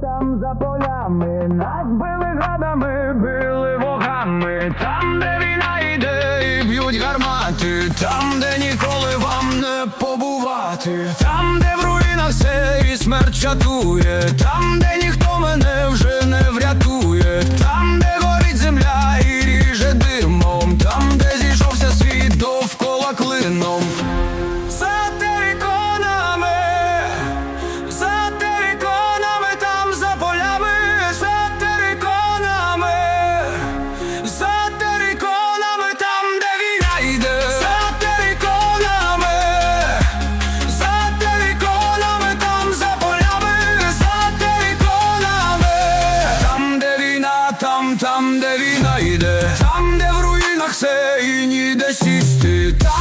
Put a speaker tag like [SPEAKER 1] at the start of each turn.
[SPEAKER 1] там за полями, нас били градами, били вогами, там, де війна йде і б'ють гармати, там, де ніколи вам не побувати, там, де в руїнах все і смерть чатує, там, де там, там, де війна йде, там, де в руїнах все і ніде сісти. Там